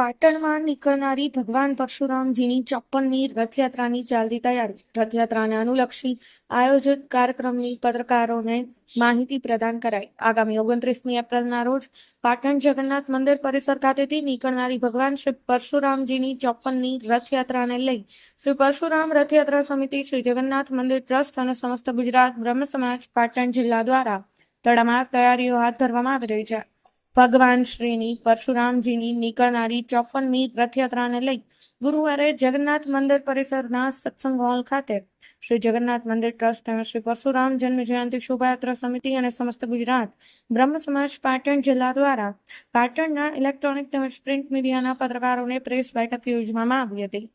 પાટણમાં નીકળનારી ભગવાન પરશુરામજીની ચોપ્પનની રથયાત્રાની ચાલતી તૈયારી. રથયાત્રાને અનુલક્ષી આયોજિત કાર્યક્રમની પત્રકારોને માહિતી પ્રદાન કરાઈ. આગામી ઓગણત્રીસમી એપ્રિલના રોજ પાટણ જગન્નાથ મંદિર પરિસર ખાતેથી નીકળનારી ભગવાન શ્રી પરશુરામજીની ચોપ્પનની રથયાત્રાને લઈ શ્રી પરશુરામ રથયાત્રા સમિતિ, શ્રી જગન્નાથ મંદિર ટ્રસ્ટ અને સમસ્ત ગુજરાત બ્રહ્મ સમાજ પાટણ જિલ્લા દ્વારા તડામાર તૈયારીઓ હાથ ધરવામાં આવી રહી છે. ભગવાન શ્રીની, પરશુરામજીની નીકળનારી ચોપનમી રથયાત્રાને લઈ ગુરુવારે જગન્નાથ મંદિર પરિસરના સત્સંગ હોલ ખાતે શ્રી જગન્નાથ મંદિર ટ્રસ્ટ તેમજ શ્રી પરશુરામ જન્મ જયંતિ શોભાયાત્રા સમિતિ અને સમસ્ત ગુજરાત બ્રહ્મ સમાજ પાટણ જિલ્લા દ્વારા પાટણના ઇલેક્ટ્રોનિક તેમજ પ્રિન્ટ મીડિયાના પત્રકારોને પ્રેસ બેઠક યોજવામાં આવી હતી.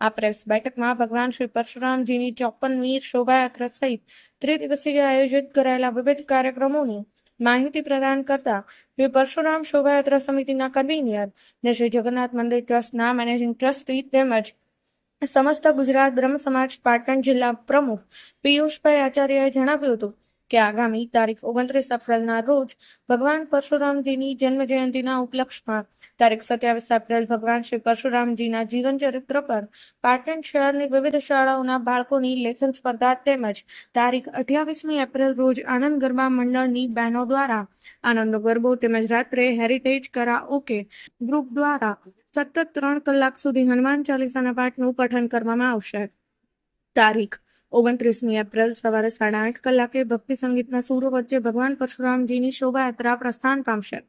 આ પ્રેસ બેઠકમાં ભગવાન શ્રી પરશુરામજીની ચોપનમી શોભાયાત્રા સહિત ત્રિદિવસીય આયોજિત કરાયેલા વિવિધ કાર્યક્રમોની માહિતી પ્રદાન કરતા શ્રી પરશુરામ શોભાયાત્રા સમિતિના કન્વીનર ને શ્રી જગન્નાથ મંદિર ટ્રસ્ટના મેનેજિંગ ટ્રસ્ટી તેમજ સમસ્ત ગુજરાત બ્રહ્મ સમાજ પાટણ જિલ્લા પ્રમુખ પિયુષભાઈ આચાર્યએ જણાવ્યું હતું કે આગામી તારીખ ઓગણત્રીસ એપ્રિલના રોજ ભગવાન પરશુરામજીની જન્મ જયંતિના ઉપલક્ષમાં તારીખ સત્યાવીસ એપ્રિલ ભગવાન શ્રી પરશુરામજીના જીવન ચરિત્ર પર પાટણ શહેરની વિવિધ શાળાઓના બાળકોની લેખન સ્પર્ધા તેમજ તારીખ અઠ્યાવીસમી એપ્રિલ રોજ આનંદ ગરબા મંડળની બહેનો દ્વારા આનંદનો ગરબો તેમજ રાત્રે હેરિટેજ કરા ઓકે ગ્રુપ દ્વારા સતત ત્રણ કલાક સુધી હનુમાન ચાલીસાના પાઠનું પઠન કરવામાં આવશે. તારીખ. ઓગણત્રીસમી એપ્રિલ સવારે સાડા આઠ કલાકે ભક્તિ સંગીતના સૂરો વચ્ચે ભગવાન પરશુરામજીની શોભાયાત્રા પ્રસ્થાન પામશે.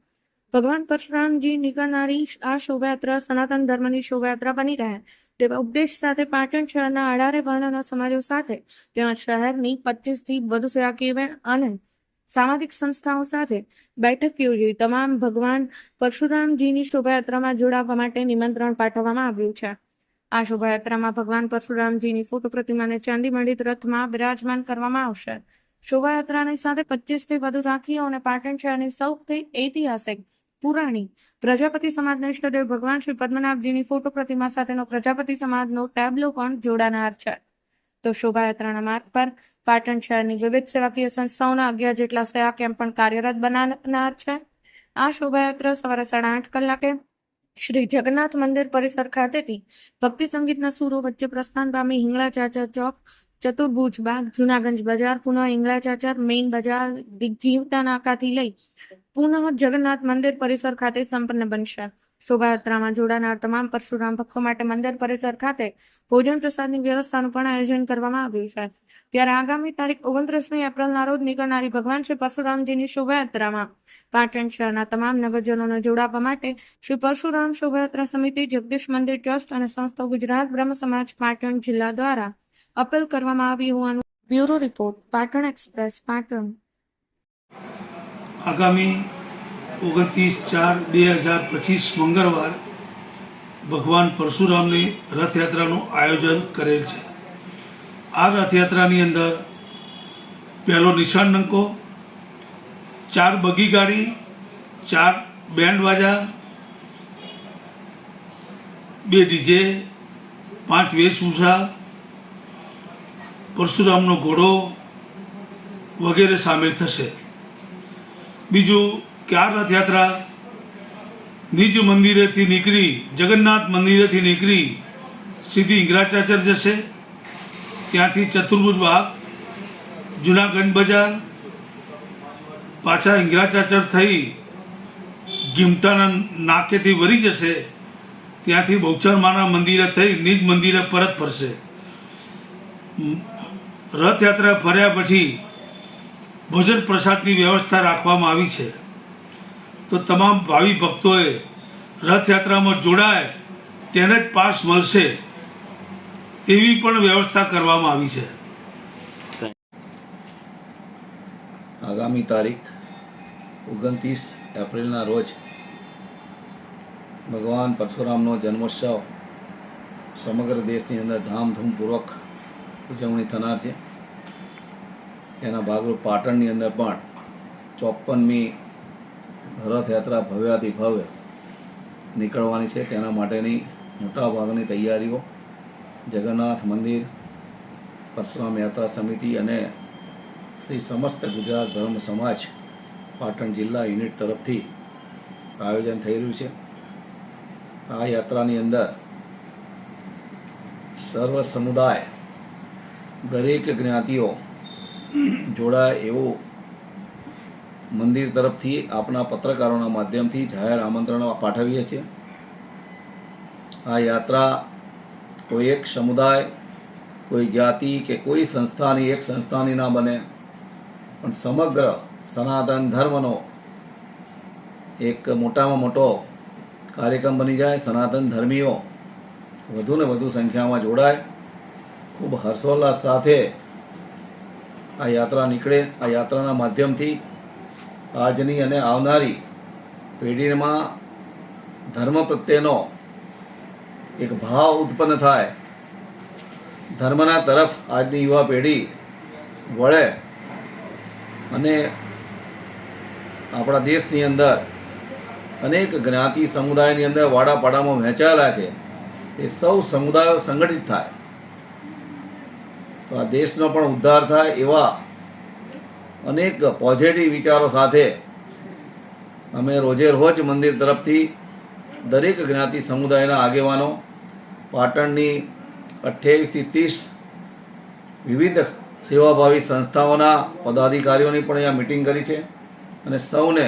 ભગવાન પરશુરામજી નીકળનારી આ શોભાયાત્રા સનાતન ધર્મની શોભાયાત્રા બની રહે. તેવા ઉપદેશ સાથે પાટણ શહેરના અઢારે વર્ણના સમાજો સાથે તેમજ શહેરની પચીસથી વધુ સેવાકીય અને સામાજિક સંસ્થાઓ સાથે બેઠક યોજી તમામ ભગવાન પરશુરામજીની શોભાયાત્રામાં જોડાવા માટે નિમંત્રણ પાઠવવામાં આવ્યું છે. આ શોભાયાત્રામાં ભગવાન પરશુરામજીની ફોટો પ્રતિમાને ચાંદી મંડિત રથમાં બિરાજમાન કરવામાં આવશે. શોભાયાત્રાની સાથે પચીસથી વધુ રાખીઓ અને પાટણ શહેરની સૌથી ઐતિહાસિક પુરાણી પ્રજાપતિ સમાજના ઇષ્ટદેવ ભગવાન શ્રી પદ્મનાભજીની ફોટો પ્રતિમા સાથેનો પ્રજાપતિ સમાજનો ટેબ્લો પણ જોડાનાર છે. તો શોભાયાત્રાના માર્ગ પર પાટણ શહેરની વિવિધ સેવાકીય સંસ્થાઓના અગિયાર જેટલા સેવા કેમ્પ પણ કાર્યરત બનાવનાર છે. આ શોભાયાત્રા સવારે સાડા આઠ કલાકે શ્રી જગન્નાથ મંદિર પરિસર ખાતેથી ભક્તિ સંગીતના સુરો વચ્ચે પ્રસ્થાન પામી હિંગળા ચાચર ચોક, ચતુર્ભુજ બાગ, જુનાગંજ બજાર, પુનઃ હિંગળા ચાચર મેઇન બજાર દિગ્ગીવતા નાકાથી લઈ પુનઃ જગન્નાથ મંદિર પરિસર ખાતે સંપન્ન બનશે. શોભાયાત્રામાં જોડાનાર તમામ પરશુરામ ભક્તો માટે મંદિર પરિસર ખાતે ભોજન પ્રસાદની વ્યવસ્થાનું પણ આયોજન કરવામાં આવ્યું છે. ત્યારે આગામી તારીખ ઓગણત્રીસમી એપ્રિલના રોજ નીકળનારી ભગવાન શ્રી પરશુરામજીની શોભાયાત્રામાં પાટણ શહેરના તમામ નગરજનોને જોડાવા માટે શ્રી પરશુરામ શોભાયાત્રા સમિતિ, જગદીશ મંદિર ટ્રસ્ટ અને સંસ્થા ગુજરાત બ્રહ્મ સમાજ પાટણ જિલ્લા દ્વારા અપીલ કરવામાં આવી હોવાનું bureau report, Patan express, Patan. આગામી ઓગણત્રીસ ચાર બે હજાર પચીસ મંગળવાર ભગવાન પરશુરામની રથયાત્રાનું આયોજન કરેલ છે. આ રથયાત્રાની અંદર પહેલો નિશાન નંકો, ચાર બગી ગાડી, ચાર બેન્ડ વાજા, બે ડીજે, પાંચ વેશભૂષા પરશુરામનો ઘોડો વગેરે સામેલ થશે. બીજું કે આ રથયાત્રા નિજ મંદિરેથી નીકળી, જગન્નાથ મંદિરેથી નીકળી, સીધી ઇંગરાચાચર જશે. ત્યાંથી ચતુર્ભુજ બાગ જુનાગંજ બજાર. પાછા ઇંગરાચાચર થઈ ગીમટાના નાકેથી વળી જશે. ત્યાંથી બહુચરમાના મંદિરે થઈ નિજ મંદિરે પરત ફરશે. રથયાત્રા ફર્યા પછી ભોજન પ્રસાદની વ્યવસ્થા રાખવામાં આવી છે. તો તમામ ભાવિ ભક્તોએ રથયાત્રામાં જોડાય, તેને જ પાસ મળશે તેવી પણ વ્યવસ્થા કરવામાં આવી છે. આગામી તારીખ ઓગણત્રીસ એપ્રિલના રોજ ભગવાન પરશુરામનો જન્મોત્સવ સમગ્ર દેશની અંદર ધામધૂમપૂર્વક ઉજવણી થનાર છે. એના ભાગરૂપ પાટણની અંદર પણ ચોપ્પનમી રથયાત્રા ભવ્યાતિ ભવ્ય નીકળવાની છે. તેના માટેની મોટાભાગની તૈયારીઓ, જગન્નાથ મંદિર, પરશુરામ યાત્રા સમિતિ અને શ્રી સમસ્ત ગુજરાત ધર્મ સમાજ પાટણ જિલ્લા યુનિટ તરફથી આયોજન થઈ રહ્યું છે. આ યાત્રાની અંદર સર્વ સમુદાય દરેક જ્ઞાતિઓ જોડાય એવું મંદિર તરફથી આપણા પત્રકારોના માધ્યમથી જાહેર આમંત્રણ પાઠવીએ છીએ. આ યાત્રા કોઈ એક સમુદાય, કોઈ જાતિ કે કોઈ સંસ્થાની, એક સંસ્થાની ના બને, પણ સમગ્ર સનાતન ધર્મનો એક મોટામાં મોટો કાર્યક્રમ બની જાય, સનાતન ધર્મીઓ વધુ ને વધુ સંખ્યામાં જોડાય, ખૂબ હર્ષોલ્લાસ સાથે આ યાત્રા નીકળે, આ યાત્રાના માધ્યમથી આજની અને આવનારી પેઢીમાં ધર્મ પ્રત્યેનો એક ભાવ ઉત્પન્ન થાય, ધર્મના તરફ આજની યુવા પેઢી વળે અને આપણા દેશની અંદર અનેક જ્ઞાતિ સમુદાયની અંદર વાડાપાડામાં વહેંચાયેલા છે, તે સૌ સમુદાયો સંગઠિત થાય. તો આ દેશનો પણ ઉદ્ધાર થાય એવા અનેક પોઝિટિવ વિચારો સાથે અમે રોજે રોજ મંદિર તરફથી દરેક જ્ઞાતિ સમુદાયના આગેવાનો, પાટણની અઠ્યાવીસથી ત્રીસ વિવિધ સેવાભાવી સંસ્થાઓના પદાધિકારીઓની પણ અહીંયા મિટિંગ કરી છે અને સૌને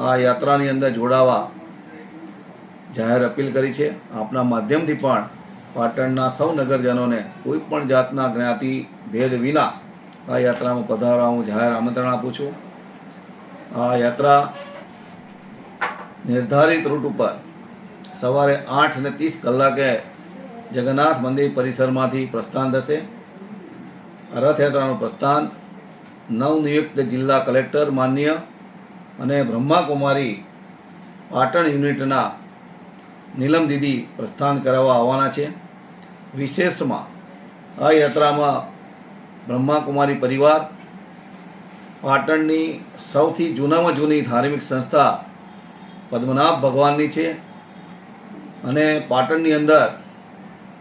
આ યાત્રાની અંદર જોડાવા જાહેર અપીલ કરી છે. આપના માધ્યમથી પણ પાટણના સૌ નગરજનોને કોઈ પણ જાતના જ્ઞાતિ ભેદ વિના આ યાત્રામાં પધારવા હું જાહેર આમંત્રણ આપું છું. આ યાત્રા નિર્ધારિત રૂટ ઉપર સવારે આઠ ને ત્રીસ કલાકે જગન્નાથ મંદિર પરિસરમાંથી પ્રસ્થાન થશે. રથયાત્રાનું પ્રસ્થાન નવનિયુક્ત જિલ્લા કલેક્ટર માન્ય અને બ્રહ્માકુમારી પાટણ યુનિટના નીલમ દીદી પ્રસ્થાન કરાવવા આવવાના છે. વિશેષમાં આ યાત્રામાં બ્રહ્માકુમારી પરિવાર, પાટણની સૌથી જૂનામાં જૂની ધાર્મિક સંસ્થા પદ્મનાભ ભગવાનની છે અને પાટણની અંદર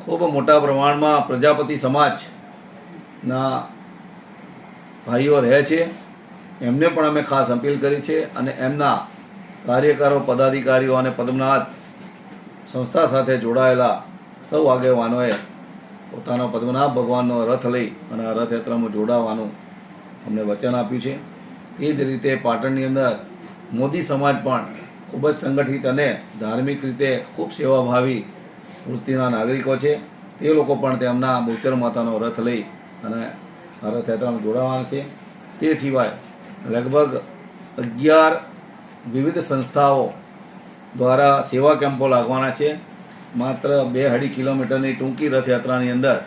ખૂબ મોટા પ્રમાણમાં પ્રજાપતિ સમાજના ભાઈઓ રહે છે. એમને પણ અમે ખાસ અપીલ કરી છે અને એમના કાર્યકરો, પદાધિકારીઓ અને પદ્મનાથ સંસ્થા સાથે જોડાયેલા સૌ આગેવાનોએ પોતાનો પદ્મનાભ ભગવાનનો રથ લઈ અને આ રથયાત્રામાં જોડાવાનું અમને વચન આપ્યું છે. તે જ રીતે પાટણની અંદર મોદી સમાજ પણ ખૂબ જ સંગઠિત અને ધાર્મિક રીતે ખૂબ સેવાભાવી વૃત્તિના નાગરિકો છે. તે લોકો પણ તેમના બોચર માતાનો રથ લઈ અને આ રથયાત્રામાં જોડાવાના છે. તે સિવાય લગભગ અગિયાર વિવિધ સંસ્થાઓ દ્વારા સેવા કેમ્પો લાગવાના છે. માત્ર બે અઢી કિલોમીટરની ટૂંકી રથયાત્રાની અંદર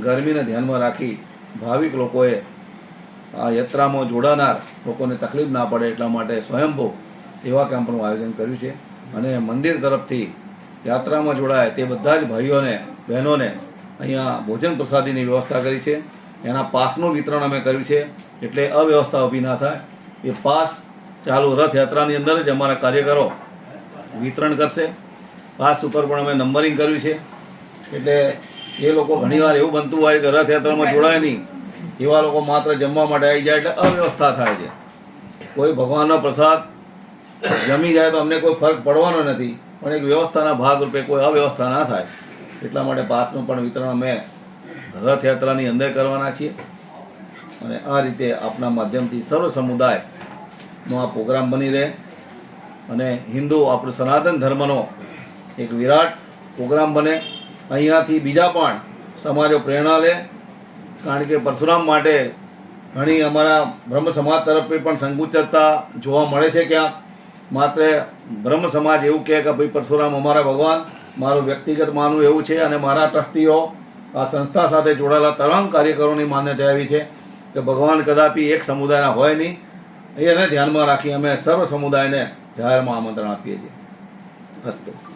ગરમીને ધ્યાનમાં રાખી ભાવિક લોકોએ આ યાત્રામાં જોડાનાર લોકોને તકલીફ ના પડે એટલા માટે સ્વયંભૂ સેવા કેમ્પનું આયોજન કર્યું છે અને મંદિર તરફથી યાત્રામાં જોડાય તે બધા જ ભાઈઓને, બહેનોને અહીંયા ભોજન પ્રસાદીની વ્યવસ્થા કરી છે. એના પાસનું વિતરણ અમે કર્યું છે. એટલે અવ્યવસ્થા ઊભી ના થાય. એ પાસ ચાલુ રથયાત્રાની અંદર જ અમારા કાર્યકરો વિતરણ કરશે. પાસ ઉપર પણ અમે નંબરિંગ કર્યું છે. એટલે એ લોકો ઘણીવાર એવું બનતું હોય કે રથયાત્રામાં જોડાય નહીં. એવા લોકો માત્ર જમવા માટે આવી જાય એટલે અવ્યવસ્થા થાય છે. કોઈ ભગવાનનો પ્રસાદ જમી જાય તો અમને કોઈ ફરક પડવાનો નથી, પણ એક વ્યવસ્થાના ભાગરૂપે કોઈ અવ્યવસ્થા ના થાય. એટલા માટે પાસનું પણ વિતરણ અમે રથયાત્રાની અંદર કરવાના છીએ. અને આ રીતે આપના માધ્યમથી સર્વ સમુદાયનો આ પ્રોગ્રામ બની રહે. અને હિન્દુ આપણો સનાતન ધર્મનો એક વિરાટ પ્રોગ્રામ બને. અહીંયાથી બીજા પણ સમાજો પ્રેરણા લે. કારણ કે પરશુરામ માટે ઘણી અમારા બ્રહ્મ સમાજ તરફથી પણ સંકુચતા જોવા મળે છે ક્યાંક. માત્ર બ્રહ્મ સમાજ એવું કહે કે ભાઈ પરશુરામ અમારા ભગવાન, મારું વ્યક્તિગત માનવું એવું છે અને મારા ટ્રસ્ટીઓ આ સંસ્થા સાથે જોડાયેલા તમામ કાર્યકરોની માન્યતા એવી છે કે ભગવાન કદાપી એક સમુદાયના હોય નહીં. એને ધ્યાનમાં રાખી અમે સર્વ સમુદાયને જાહેરમાં આમંત્રણ આપીએ છીએ. અસ્તુ.